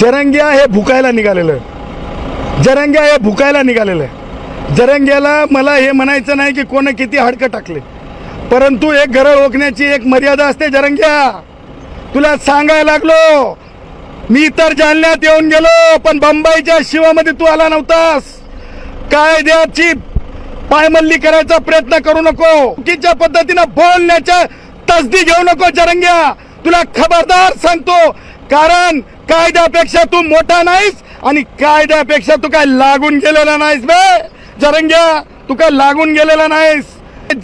जरंग्या हे भुकायला निघालेलं जरंग्या हे भुकायला निघालेलं आहे. जरंग्याला मला हे म्हणायचं नाही की कोणं किती हाडकं टाकले. परंतु एक घरं ओकण्याची एक मर्यादा असते जरंग्या. तुला सांगायला लागलो मी तर जालन्यात येऊन गेलो पण बंबईच्या शिवामध्ये तू आला नव्हतास. कायद्याची पायमल्ली करायचा प्रयत्न करू नको. चुकीच्या पद्धतीनं बोलण्याच्या तसदी घेऊ नको जरंग्या. तुला खबरदार सांगतो कारण कायद्यापेक्षा तू मोठा नाहीस आणि कायद्यापेक्षा तू काय लागून गेलेला नाहीस बे. जरंग्या तू काय लागून गेलेला नाहीस.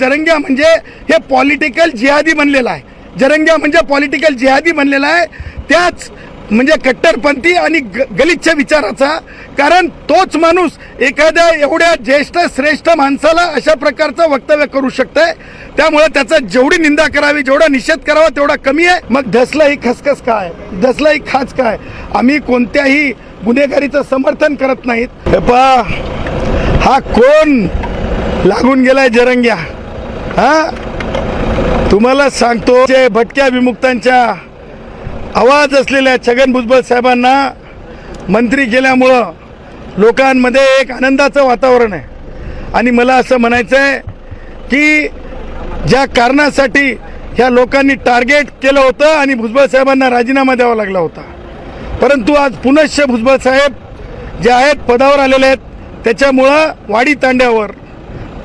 जरंग्या म्हणजे हे पॉलिटिकल जिहादी बनलेला आहे. जरंग्या म्हणजे पॉलिटिकल जिहादी बनलेला आहे. त्याच म्हणजे कट्टरपंथी आणि ग- गलिच्छ विचाराचा. कारण तोच माणूस एखाद्या एवढ्या ज्येष्ठ श्रेष्ठ माणसाला अशा प्रकारचं वक्तव्य करू शकतंय. त्यामुळे त्याचा जेवढी निंदा करावी जेवढा निषेध करावा तेवढा कमी आहे. मग धसला ही खसखस काय? धसला ही खाच काय? आम्ही कोणत्याही गुन्हेगारीचं समर्थन करत नाहीत. हे हा कोण? लागून गेलाय जरंग्या. हा? तुम्हाला सांगतो जे भटक्या विमुक्तांच्या आवाज असलेल्या छगन भुजबळ साहेबांना मंत्री केल्यामुळं लोकांमध्ये एक आनंदाचं वातावरण आहे. आणि मला असं म्हणायचं आहे की ज्या कारणासाठी ह्या लोकांनी टार्गेट केलं होतं आणि भुजबळ साहेबांना राजीनामा द्यावा लागला होता. परंतु आज पुनश्च भुजबळ साहेब जे आहेत पदावर आलेले आहेत त्याच्यामुळं वाडी तांड्यावर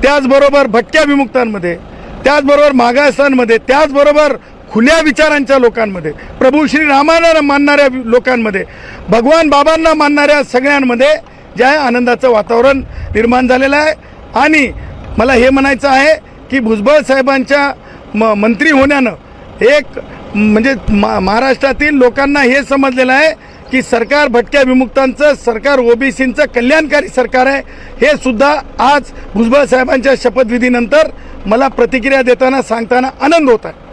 त्याचबरोबर भटक्या विमुक्तांमध्ये त्याचबरोबर मागासांमध्ये त्याचबरोबर खुल्या विचारांच्या लोकांमध्ये प्रभू श्री रामाला मानणाऱ्या लोकांमध्ये भगवान बाबांना मानणाऱ्या सगळ्यांमध्ये जे आहे आनंदाचं वातावरण निर्माण झालेलं आहे. आणि मला हे म्हणायचं आहे की भुजबळ साहेबांच्या म मंत्री होण्यानं एक म्हणजे मा महाराष्ट्रातील लोकांना हे समजलेलं आहे की सरकार भटक्या विमुक्तांचं सरकार ओबीसींचं कल्याणकारी सरकार आहे. हे सुद्धा आज भुजबळ साहेबांच्या शपथविधीनंतर मला प्रतिक्रिया देताना सांगताना आनंद होत आहे.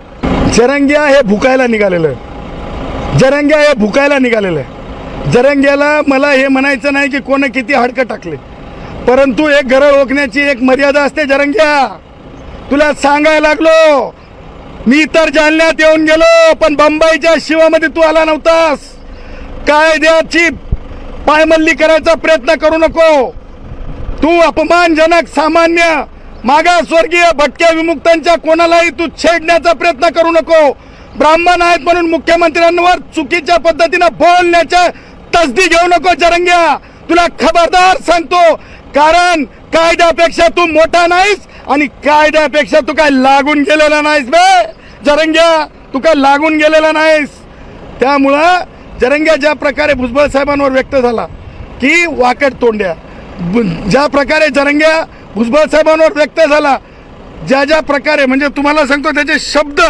जरंग्या हे भुकायला निघालेलं आहे. जरंग्या हे भुकायला निघालेलं आहे. जरंग्याला मला हे म्हणायचं नाही की कोणं किती हाडकं टाकले. परंतु एक घरं ओकण्याची एक मर्यादा असते जरंग्या. तुला सांगायला लागलो मी तर जालन्यात येऊन गेलो पण बंबईच्या शिवामध्ये तू आला नव्हतास. कायद्याची पायमल्ली करायचा प्रयत्न करू नको. तू अपमानजनक सामान्य मागासवर्गीय भटक्या विमुक्तांच्या कोणालाही तू छेडण्याचा प्रयत्न करू नको. ब्राह्मण आहेत म्हणून मुख्यमंत्र्यांवर चुकीच्या पद्धतीनं बोलण्याच्या तसदी घेऊ नको जरंग्या. तुला खबरदार सांगतो कारण कायद्यापेक्षा तू मोठा नाहीस आणि कायद्यापेक्षा तू काय लागून गेलेला नाहीस बे. जरंग्या तू काय लागून गेलेला नाहीस. त्यामुळं जरंग्या ज्या प्रकारे भुजबळ साहेबांवर व्यक्त झाला की वाकड तोंड्या. ज्या प्रकारे जरंग्या भुजबळ साहेबांवर व्यक्त झाला. ज्या ज्या प्रकारे म्हणजे तुम्हाला सांगतो त्याचे शब्द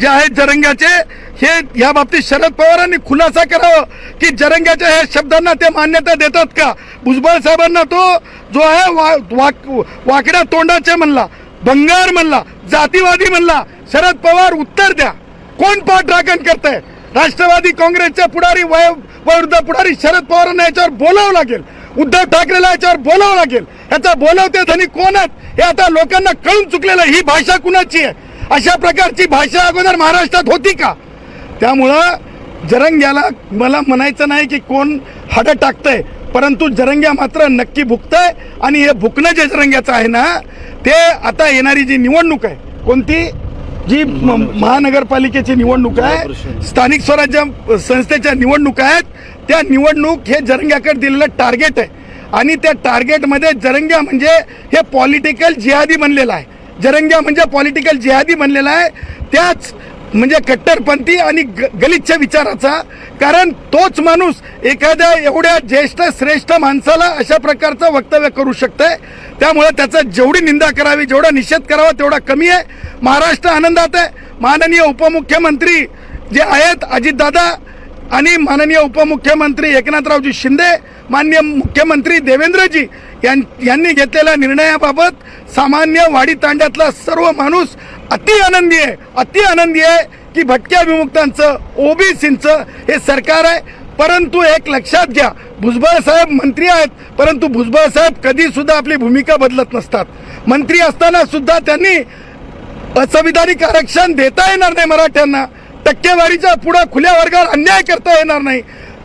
जे आहेत जरंग्याचे हे या बाबतीत शरद पवारांनी खुलासा करावं. की जरंग्याच्या हे शब्दांना ते मान्यता देतात का? भुजबळ साहेबांना तो जो आहे वा, वाक, वाकड्या तोंडाचे म्हणला भंगार म्हणला जातीवादी म्हणला शरद पवार उत्तर द्या. कोण पाठराखण करताय? राष्ट्रवादी काँग्रेसच्या पुढारी वय वयोवृद्ध पुढारी शरद पवारांना याच्यावर बोलावं लागेल. उद्धव ठाकरेला याच्यावर बोलावं लागेल. याचा बोलावते धनी कोण आहेत हे आता लोकांना कळून चुकलेलं आहे. ही भाषा कुणाची आहे? अशा प्रकारची भाषा अगोदर महाराष्ट्रात होती का? त्यामुळं जरंग्याला मला म्हणायचं नाही की कोण हाडं टाकतंय परंतु जरंग्या मात्र नक्की भुकतंय आणि हे भुकणं जे जरंग्याचं आहे ना ते आता येणारी जी निवडणूक आहे कोणती? जी महानगरपालिकेची निवडणूक आहे स्थानिक स्वराज्य संस्थेच्या निवडणुका आहेत त्या निवडणूक हे जरंग्याकडे दिलेलं टार्गेट आहे. आणि त्या टार्गेटमध्ये जरंग्या म्हणजे हे पॉलिटिकल जिहादी बनलेलं आहे. जरंग्या म्हणजे पॉलिटिकल जिहादी बनलेला आहे. त्याच म्हणजे कट्टरपंथी आणि ग- गलिच्छ विचाराचा. कारण तोच माणूस एखाद्या एवढ्या ज्येष्ठ श्रेष्ठ माणसाला अशा प्रकारचं वक्तव्य करू शकतंय. त्यामुळे त्याचा जेवढी निंदा करावी जेवढा निषेध करावा तेवढा कमी आहे. महाराष्ट्र आनंदात आहे. माननीय उपमुख्यमंत्री जे आहेत अजितदादा आणि माननीय उपमुख्यमंत्री एकनाथरावजी शिंदे माननीय मुख्यमंत्री देवेंद्रजी यांनी घेतलेल्या निर्णयाबाबत सामान्य वाडी तांड्यातला सर्व माणूस अति आनंदी आहे. अति आनंदी आहे की भटक्या विमुक्तांचं ओबीसींचं हे सरकार आहे. परंतु एक लक्षात घ्या भुजबळ साहेब मंत्री आहेत परंतु भुजबळ साहेब कधीसुद्धा आपली भूमिका बदलत नसतात. मंत्री असताना सुद्धा त्यांनी असंविधानिक आरक्षण देता येणार नाही मराठ्यांना. टक्केवारीच्या पुढं खुल्या वर्गावर अन्याय करता येणार नाही.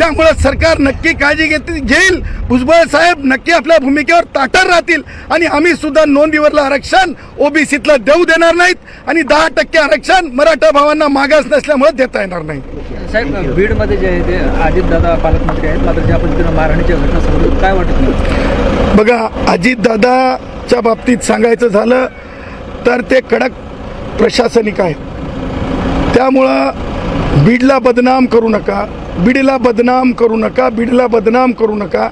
त्यामुळे सरकार नक्की काळजी घेत घेईल. भुजबळ साहेब नक्की आपल्या भूमिकेवर ताटर राहतील. आणि आम्ही सुद्धा नोंदीवरलं आरक्षण ओबीसीतलं देऊ देणार नाहीत. आणि दहा टक्के आरक्षण मराठा भावांना मागास नसल्यामुळे देता येणार नाही. साहेब बीडमध्ये जे आहे ते अजितदादा पालकमंत्री आहेत मात्र ज्या पद्धतीनं मारहाणीच्या घटना समोर काय वाटत नाही बघा अजितदादाच्या बाबतीत सांगायचं झालं तर ते कडक प्रशासनिक आहेत. त्यामुळं बीडला बदनाम करू नका. बीडला बदनाम करू नका. बीडला बदनाम करू नका.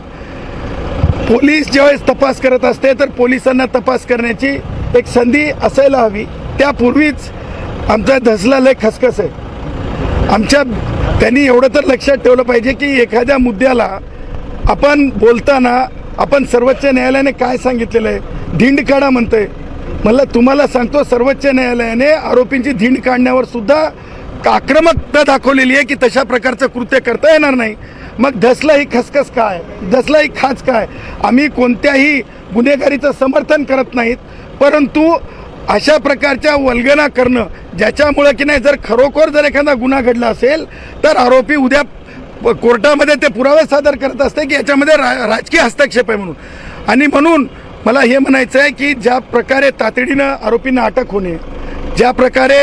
पोलीस ज्यावेळेस तपास करत असते तर पोलिसांना तपास करण्याची एक संधी असायला हवी. त्यापूर्वीच आमचा धसला लय खसखस आहे. आमच्या त्यांनी एवढं तर लक्षात ठेवलं पाहिजे की एखाद्या मुद्द्याला आपण बोलताना आपण सर्वोच्च न्यायालयाने काय सांगितलेलं आहे? धिंड काढा म्हणतंय. मला तुम्हाला सांगतो सर्वोच्च न्यायालयाने आरोपींची धिंड काढण्यावर सुद्धा आक्रमकता दाखवलेली आहे की तशा प्रकारचं कृत्य करता येणार नाही. मग धसला ही खसखस काय? धसला ही खाच काय? आम्ही कोणत्याही गुन्हेगारीचं समर्थन करत नाहीत परंतु अशा प्रकारच्या वल्गना करणं ज्याच्यामुळं की नाही जर खरोखर जर एखादा गुन्हा घडला असेल तर आरोपी उद्या कोर्टामध्ये ते पुरावे सादर करत असते की याच्यामध्ये रा राजकीय हस्तक्षेप आहे म्हणून. आणि म्हणून मला हे म्हणायचं आहे की ज्या प्रकारे तातडीनं आरोपींना अटक होणे ज्या प्रकारे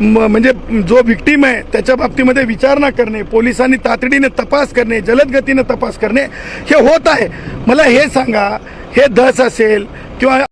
म- म्हणजे जो विक्टीम आहे त्याच्या बाबतीमध्ये विचारणा करणे पोलिसांनी तातडीने तपास करणे जलदगतीनं तपास करणे हे होत आहे. मला हे सांगा हे धस असेल किंवा